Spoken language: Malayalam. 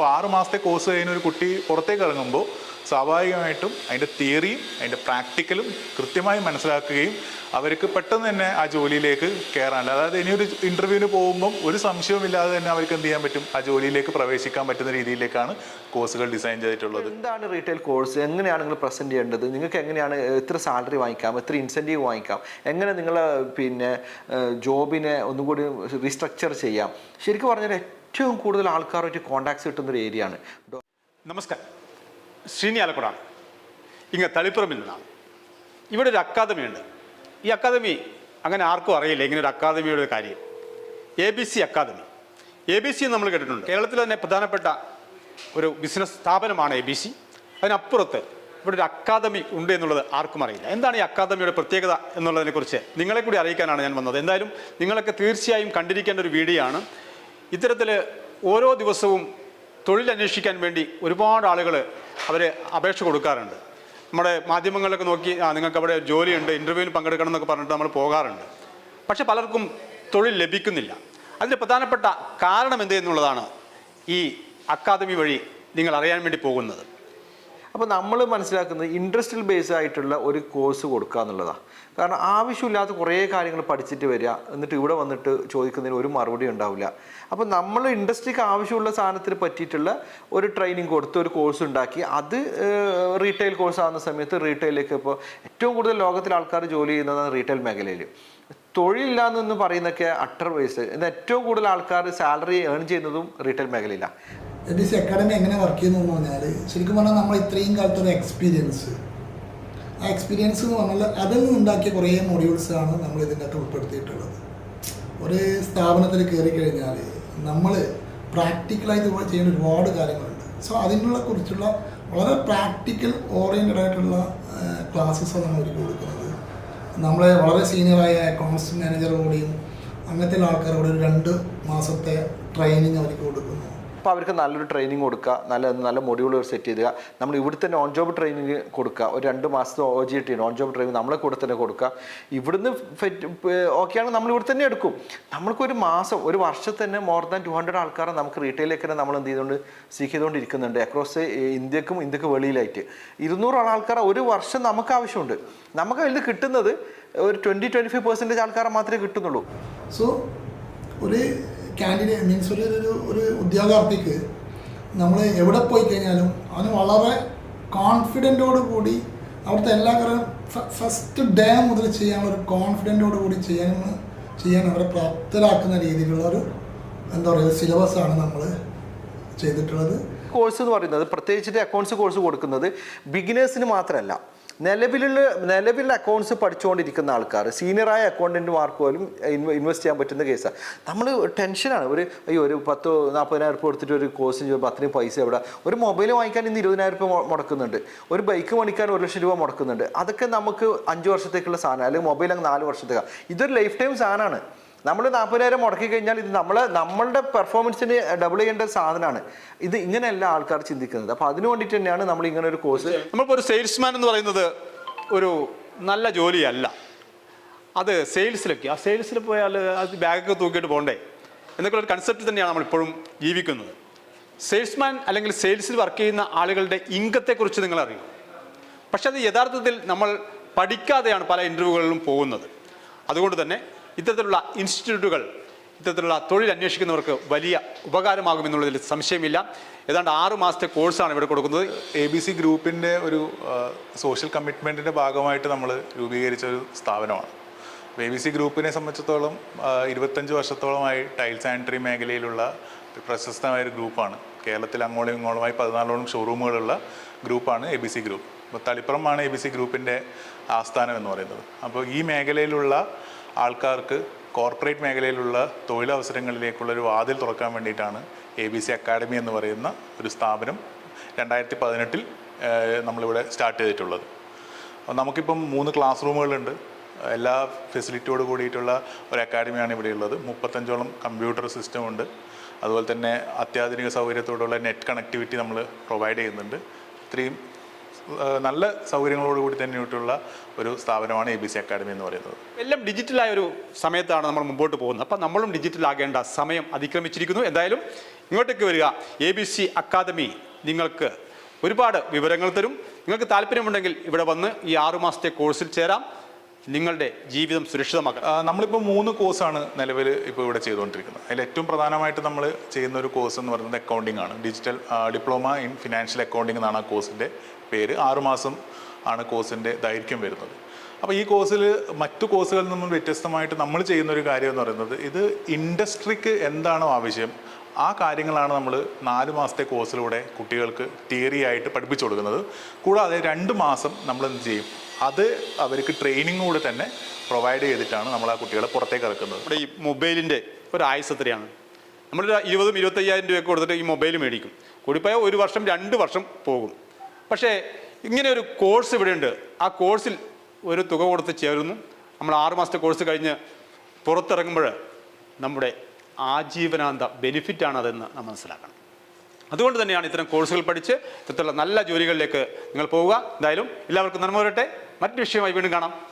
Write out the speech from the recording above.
അപ്പോൾ ആറ് മാസത്തെ കോഴ്സ് കഴിഞ്ഞ ഒരു കുട്ടി പുറത്തേക്ക് ഇറങ്ങുമ്പോൾ സ്വാഭാവികമായിട്ടും അതിന്റെ തിയറിയും അതിന്റെ പ്രാക്ടിക്കലും കൃത്യമായി മനസ്സിലാക്കുകയും അവർക്ക് പെട്ടെന്ന് തന്നെ ആ ജോലിയിലേക്ക് കയറാനുള്ള അതായത് ഇനിയൊരു ഇന്റർവ്യൂവിന് പോകുമ്പം ഒരു സംശയവുമില്ലാതെ തന്നെ അവർക്ക് എന്ത് ചെയ്യാൻ പറ്റും? ആ ജോലിയിലേക്ക് പ്രവേശിക്കാൻ പറ്റുന്ന രീതിയിലേക്കാണ് കോഴ്സുകൾ ഡിസൈൻ ചെയ്തിട്ടുള്ളത്. എന്താണ് റീറ്റെയിൽ കോഴ്സ് എങ്ങനെയാണ് നിങ്ങൾ പ്രസന്റ് ചെയ്യേണ്ടത്? നിങ്ങൾക്ക് എങ്ങനെയാണ് എത്ര സാലറി വാങ്ങിക്കാം? എത്ര ഇൻസെന്റീവ് വാങ്ങിക്കാം? എങ്ങനെ നിങ്ങളെ പിന്നെ ജോബിനെ ഒന്നുകൂടി റീസ്ട്രക്ചർ ചെയ്യാം? ശരിക്കും പറഞ്ഞാൽ ഏറ്റവും കൂടുതൽ ആൾക്കാരുമായിട്ട് കോണ്ടാക്ട്സ് കിട്ടുന്ന ഒരു ഏരിയ ആണ് നമസ്കാരം. ശ്രീനി ആലക്കുടാണ് ഇങ്ങ് തളിപ്പുറമിൽ നിന്നാണ്. ഇവിടെ ഒരു അക്കാദമി ഉണ്ട്. ഈ അക്കാദമി അങ്ങനെ ആർക്കും അറിയില്ല. ഇങ്ങനെ ഒരു അക്കാദമിയുടെ കാര്യം. A B C academy A B C നമ്മൾ കേട്ടിട്ടുണ്ട്. കേരളത്തിൽ തന്നെ പ്രധാനപ്പെട്ട ഒരു ബിസിനസ് സ്ഥാപനമാണ് എ ബി സി അതിനപ്പുറത്ത് ഇവിടെ ഒരു അക്കാദമി ഉണ്ട് എന്നുള്ളത് ആർക്കും അറിയില്ല. എന്താണ് ഈ അക്കാദമിയുടെ പ്രത്യേകത എന്നുള്ളതിനെക്കുറിച്ച് നിങ്ങളെ കൂടി അറിയിക്കാനാണ് ഞാൻ വന്നത്. എന്തായാലും നിങ്ങളൊക്കെ തീർച്ചയായും കണ്ടിരിക്കേണ്ട ഒരു വീഡിയോ ആണ്. ഇത്തരത്തിൽ ഓരോ ദിവസവും തൊഴിൽ അന്വേഷിക്കാൻ വേണ്ടി ഒരുപാട് ആളുകൾ അവർ അപേക്ഷ കൊടുക്കാറുണ്ട്. നമ്മുടെ മാധ്യമങ്ങളിലൊക്കെ നോക്കി ആ നിങ്ങൾക്ക് അവിടെ ജോലിയുണ്ട് ഇന്റർവ്യൂവിന് പങ്കെടുക്കണം എന്നൊക്കെ പറഞ്ഞിട്ട് നമ്മൾ പോകാറുണ്ട്. പക്ഷെ പലർക്കും തൊഴിൽ ലഭിക്കുന്നില്ല. അതിന്റെ പ്രധാനപ്പെട്ട കാരണം എന്ത് എന്നുള്ളതാണ് ഈ അക്കാദമി വഴി നിങ്ങൾ അറിയാൻ വേണ്ടി പോകുന്നത്. അപ്പോൾ നമ്മൾ മനസ്സിലാക്കുന്നത് ഇൻട്രസ്റ്റിൽ ബേസ് ആയിട്ടുള്ള ഒരു കോഴ്സ് കൊടുക്കുക എന്നുള്ളതാണ് കാരണം ആവശ്യമില്ലാത്ത കുറേ കാര്യങ്ങൾ പഠിച്ചിട്ട് വരിക. എന്നിട്ട് ഇവിടെ വന്നിട്ട് ചോദിക്കുന്നതിന് ഒരു മറുപടി ഉണ്ടാവില്ല. അപ്പോൾ നമ്മൾ ഇൻഡസ്ട്രിക്ക് ആവശ്യമുള്ള സാധനത്തിന് പറ്റിയിട്ടുള്ള ഒരു ട്രെയിനിങ് കൊടുത്ത് ഒരു കോഴ്സ് ഉണ്ടാക്കി. അത് റീറ്റെയിൽ കോഴ്സ് ആകുന്ന സമയത്ത് റീറ്റെയിലേക്ക് ഇപ്പോൾ ഏറ്റവും കൂടുതൽ ലോകത്തിൽ ആൾക്കാർ ജോലി ചെയ്യുന്നതാണ് റീറ്റെയിൽ മേഖലയിൽ തൊഴിലില്ലാന്ന് പറയുന്നൊക്കെ അട്ടർ വേസ്റ്റ് ഇത് ഏറ്റവും കൂടുതൽ ആൾക്കാർ സാലറി ഏൺ ചെയ്യുന്നതും റീറ്റെയിൽ മേഖലയിലാണ് എ ബി സി അക്കാഡമി എങ്ങനെ വർക്ക് ചെയ്യുന്നു എന്ന് പറഞ്ഞാൽ ശരിക്കും പറഞ്ഞാൽ നമ്മൾ ഇത്രയും കാലത്തെ ഒരു എക്സ്പീരിയൻസ് ആ എക്സ്പീരിയൻസ് എന്ന് പറഞ്ഞാൽ അതിൽ നിന്നുണ്ടാക്കിയ കുറേ മൊഡ്യൂൾസ് ആണ് നമ്മൾ ഇതിന്റെ അകത്ത് ഉൾപ്പെടുത്തിയിട്ടുള്ളത്. ഒരു സ്ഥാപനത്തിൽ കയറി കഴിഞ്ഞാൽ നമ്മൾ പ്രാക്ടിക്കലായിട്ട് ചെയ്യുന്ന ഒരുപാട് കാര്യങ്ങളുണ്ട്. സോ അതിനുള്ള കുറിച്ചുള്ള വളരെ പ്രാക്ടിക്കൽ ഓറിയന്റഡ് ആയിട്ടുള്ള ക്ലാസ്സസാണ് നമ്മൾ ഒരുക്കി കൊടുക്കുന്നത്. നമ്മളെ വളരെ സീനിയറായ അക്കൗണ്ട്സ് മാനേജറോടെയും അങ്ങനത്തെ ആൾക്കാരോട് രണ്ട് മാസത്തെ ട്രെയിനിങ് അവർക്ക് കൊടുക്കുന്നു. അപ്പോൾ അവർക്ക് നല്ലൊരു ട്രെയിനിങ് കൊടുക്കുക നല്ല നല്ല മൊഡ്യൂളുകൾ സെറ്റ് ചെയ്യുക നമ്മൾ ഇവിടെ തന്നെ ഓൺ ജോബ് ട്രെയിനിങ് കൊടുക്കുക. ഒരു രണ്ട് മാസത്തെ O J T on job training നമ്മളെ കൂടെ തന്നെ കൊടുക്കുക. ഇവിടുന്ന് ഫെറ്റ് ഓക്കെയാണ് നമ്മൾ ഇവിടെ തന്നെ എടുക്കും. നമ്മൾക്കൊരു മാസം ഒരു വർഷത്തിൽ തന്നെ മോർ ദാൻ ടു ഹൺഡ്രഡ് ആൾക്കാരെ നമുക്ക് റീറ്റെയിലേക്ക് തന്നെ നമ്മൾ എന്ത് ചെയ്തുകൊണ്ട് സീക്ക് ചെയ്തുകൊണ്ടിരിക്കുന്നുണ്ട് അക്രോസ് ഇന്ത്യക്കും ഇന്ത്യയ്ക്ക് വെളിയിലായിട്ട്. ഇരുന്നൂറോളം ആൾക്കാരെ ഒരു വർഷം നമുക്ക് ആവശ്യമുണ്ട്. നമുക്ക് അതിൽ കിട്ടുന്നത് ഒരു ട്വന്റി ട്വന്റി ഫൈവ് പെർസെന്റേജ് ആൾക്കാരെ മാത്രമേ കിട്ടുന്നുള്ളൂ. സോ ഒരു കാൻഡിഡേറ്റ് മീൻസ് ഒരു ഒരു ഒരു ഉദ്യോഗാർത്ഥിക്ക് നമ്മൾ എവിടെ പോയി കഴിഞ്ഞാലും അവന് വളരെ കോൺഫിഡന്റോട് കൂടി അവിടുത്തെ എല്ലാ കാര്യം ഫസ്റ്റ് ഡേ മുതൽ ചെയ്യാനുള്ള ഒരു കോൺഫിഡന്റോട് കൂടി ചെയ്യാൻ ചെയ്യാൻ അവരെ പ്രാപ്തരാക്കുന്ന രീതിയിലുള്ള ഒരു എന്താ പറയുക സിലബസാണ് നമ്മൾ ചെയ്തിട്ടുള്ളത്. കോഴ്സ് എന്ന് പറയുന്നത് പ്രത്യേകിച്ചിട്ട് അക്കൗണ്ട്സ് കോഴ്സ് കൊടുക്കുന്നത് ബിഗിനേഴ്സിന് മാത്രമല്ല. നിലവിലുള്ള നിലവിലുള്ള അക്കൗണ്ട്സ് പഠിച്ചുകൊണ്ടിരിക്കുന്ന ആൾക്കാർ സീനിയറായ അക്കൗണ്ടന്റുമാർക്ക് പോലും ഇൻവെസ്റ്റ് ചെയ്യാൻ പറ്റുന്ന കേസാണ് നമ്മൾ ടെൻഷനാണ് ഒരു അയ്യോ ഒരു പത്ത് നാൽപ്പതിനായിരം രൂപ കൊടുത്തിട്ട് ഒരു കോഴ്സിന് ചെയ്യുമ്പോൾ അത്രയും പൈസ എവിടെ? ഒരു മൊബൈൽ വാങ്ങിക്കാൻ ഇന്ന് ഇരുപതിനായിരം രൂപ മുടക്കുന്നുണ്ട്. ഒരു ബൈക്ക് മേടിക്കാൻ ഒരു ലക്ഷം രൂപ മുടക്കുന്നുണ്ട്. അതൊക്കെ നമുക്ക് അഞ്ച് വർഷത്തേക്കുള്ള സാധനം അല്ലെങ്കിൽ മൊബൈൽ അങ്ങ് നാല് വർഷത്തേക്കാണ് ഇതൊരു ലൈഫ് ടൈം സാധനമാണ്. നമ്മൾ നാൽപ്പതിനായിരം മുടക്കി കഴിഞ്ഞാൽ ഇത് നമ്മൾ നമ്മളുടെ പെർഫോമൻസിന് ഡബിൾ ചെയ്യേണ്ട സാധനമാണ്. ഇത് ഇങ്ങനെയല്ല ആൾക്കാർ ചിന്തിക്കുന്നത്. അപ്പോൾ അതിനു വേണ്ടിയിട്ട് തന്നെയാണ് നമ്മൾ ഇങ്ങനെ ഒരു കോഴ്സ് നമ്മളിപ്പോൾ ഒരു സെയിൽസ്മാൻ എന്ന് പറയുന്നത് ഒരു നല്ല ജോലിയല്ല. അത് സെയിൽസിലൊക്കെ ആ സെയിൽസിൽ പോയാൽ അത് ബാഗൊക്കെ തൂക്കിയിട്ട് പോകണ്ടേ എന്നൊക്കെ ഒരു കൺസെപ്റ്റ് തന്നെയാണ് നമ്മളിപ്പോഴും ജീവിക്കുന്നത്. സെയിൽസ്മാൻ അല്ലെങ്കിൽ സെയിൽസിൽ വർക്ക് ചെയ്യുന്ന ആളുകളുടെ ഇൻകത്തെക്കുറിച്ച് നിങ്ങൾ അറിയും പക്ഷെ അത് യഥാർത്ഥത്തിൽ നമ്മൾ പഠിക്കാതെയാണ് പല ഇന്റർവ്യൂകളിലും പോകുന്നത്. അതുകൊണ്ട് തന്നെ ഇത്തരത്തിലുള്ള ഇൻസ്റ്റിറ്റ്യൂട്ടുകൾ ഇത്തരത്തിലുള്ള തൊഴിൽ അന്വേഷിക്കുന്നവർക്ക് വലിയ ഉപകാരമാകുമെന്നുള്ളതിൽ സംശയമില്ല. ഏതാണ്ട് ആറ് മാസത്തെ കോഴ്സാണ് ഇവിടെ കൊടുക്കുന്നത്. എ ബി സി ഗ്രൂപ്പിന്റെ ഒരു സോഷ്യൽ കമ്മിറ്റ്മെന്റിന്റെ ഭാഗമായിട്ട് നമ്മൾ രൂപീകരിച്ച ഒരു സ്ഥാപനമാണ്. എ ബി സി ഗ്രൂപ്പിനെ സംബന്ധിച്ചിടത്തോളം ഇരുപത്തഞ്ച് വർഷത്തോളമായി ടൈൽ സാനിറ്ററി മേഖലയിലുള്ള പ്രശസ്തമായ ഒരു ഗ്രൂപ്പാണ്. കേരളത്തിൽ അങ്ങോളം ഇങ്ങോളമായി പതിനാലോളം ഷോറൂമുകളുള്ള ഗ്രൂപ്പാണ് എ ബി സി ഗ്രൂപ്പ്. അപ്പോൾ തളിപ്പുറമാണ് എ ബി സി ഗ്രൂപ്പിന്റെ ആസ്ഥാനം എന്ന് പറയുന്നത്. അപ്പോൾ ഈ മേഖലയിലുള്ള ആൾക്കാർക്ക് കോർപ്പറേറ്റ് മേഖലയിലുള്ള തൊഴിലവസരങ്ങളിലേക്കുള്ളൊരു വാതിൽ തുറക്കാൻ വേണ്ടിയിട്ടാണ് എ ബി സി അക്കാഡമി എന്ന് പറയുന്ന ഒരു സ്ഥാപനം രണ്ടായിരത്തി പതിനെട്ടിൽ നമ്മളിവിടെ സ്റ്റാർട്ട് ചെയ്തിട്ടുള്ളത്. നമുക്കിപ്പം മൂന്ന് ക്ലാസ് റൂമുകളുണ്ട്. എല്ലാ ഫെസിലിറ്റിയോട് കൂടിയിട്ടുള്ള ഒരു അക്കാഡമിയാണ് ഇവിടെ ഉള്ളത്. മുപ്പത്തഞ്ചോളം കമ്പ്യൂട്ടർ സിസ്റ്റം ഉണ്ട്. അതുപോലെ തന്നെ അത്യാധുനിക സൗകര്യത്തോടുള്ള നെറ്റ് കണക്ടിവിറ്റി നമ്മൾ പ്രൊവൈഡ് ചെയ്യുന്നുണ്ട്. ഇത്രയും നല്ല സൗകര്യങ്ങളോട് കൂടി തന്നെയായിട്ടുള്ള ഒരു സ്ഥാപനമാണ് എ ബി സി അക്കാദമി എന്ന് പറയുന്നത്. എല്ലാം ഡിജിറ്റലായ ഒരു സമയത്താണ് നമ്മൾ മുമ്പോട്ട് പോകുന്നത്. അപ്പം നമ്മളും ഡിജിറ്റൽ ആകേണ്ട സമയം അതിക്രമിച്ചിരിക്കുന്നു. എന്തായാലും ഇങ്ങോട്ടേക്ക് വരിക. എ ബി സി അക്കാദമി നിങ്ങൾക്ക് ഒരുപാട് വിവരങ്ങൾ തരും. നിങ്ങൾക്ക് താല്പര്യമുണ്ടെങ്കിൽ ഇവിടെ വന്ന് ഈ ആറുമാസത്തെ കോഴ്സിൽ ചേരാം. നിങ്ങളുടെ ജീവിതം സുരക്ഷിതമാക്കുക നമ്മളിപ്പോൾ മൂന്ന് കോഴ്സാണ് നിലവിൽ ഇപ്പോൾ ഇവിടെ ചെയ്തുകൊണ്ടിരിക്കുന്നത്. അതിൽ ഏറ്റവും പ്രധാനമായിട്ട് നമ്മൾ ചെയ്യുന്ന ഒരു കോഴ്സ് എന്ന് പറയുന്നത് അക്കൗണ്ടിംഗ് ആണ്. Digital diploma in financial accounting എന്നാണ് ആ കോഴ്സിന്റെ പേര്. ആറുമാസം ആണ് കോഴ്സിന്റെ ദൈർഘ്യം വരുന്നത്. അപ്പോൾ ഈ കോഴ്സിൽ മറ്റു കോഴ്സുകളിൽ നിന്നും വ്യത്യസ്തമായിട്ട് നമ്മൾ ചെയ്യുന്ന ഒരു കാര്യം എന്ന് പറയുന്നത് ഇത് ഇൻഡസ്ട്രിക്ക് എന്താണോ ആവശ്യം ആ കാര്യങ്ങളാണ് നമ്മൾ നാല് മാസത്തെ കോഴ്സിലൂടെ കുട്ടികൾക്ക് തിയറി ആയിട്ട് പഠിപ്പിച്ചു കൊടുക്കുന്നത്. കൂടാതെ രണ്ട് മാസം നമ്മൾ എന്ത് ചെയ്യും? അത് അവർക്ക് ട്രെയിനിങ് കൂടെ തന്നെ പ്രൊവൈഡ് ചെയ്തിട്ടാണ് നമ്മൾ ആ കുട്ടികളെ പുറത്തേക്ക് ഇറക്കുന്നത്. നമ്മുടെ ഈ മൊബൈലിന്റെ ഒരു ആയുസ് എത്രയാണ് നമ്മളൊരു ഇരുപതും ഇരുപത്തയ്യായിരം രൂപയൊക്കെ കൊടുത്തിട്ട് ഈ മൊബൈൽ മേടിക്കും. കൂടിപ്പോയ ഒരു വർഷം രണ്ട് വർഷം പോകും. പക്ഷേ ഇങ്ങനെ ഒരു കോഴ്സ് ഇവിടെ ഉണ്ട്. ആ കോഴ്സിൽ ഒരു തുക കൊടുത്ത് ചേരുന്നു. നമ്മൾ ആറ് മാസത്തെ കോഴ്സ് കഴിഞ്ഞ് പുറത്തിറങ്ങുമ്പോൾ നമ്മുടെ ആജീവനാന്ത ബെനിഫിറ്റാണ് അതെന്ന് നാം മനസ്സിലാക്കണം. അതുകൊണ്ട് തന്നെയാണ് ഇത്തരം കോഴ്സുകൾ പഠിച്ച് ഇത്തരത്തിലുള്ള നല്ല ജോലികളിലേക്ക് നിങ്ങൾ പോവുക. എന്തായാലും എല്ലാവർക്കും നന്മ വരട്ടെ. മറ്റു വിഷയമായി വീണ്ടും കാണാം.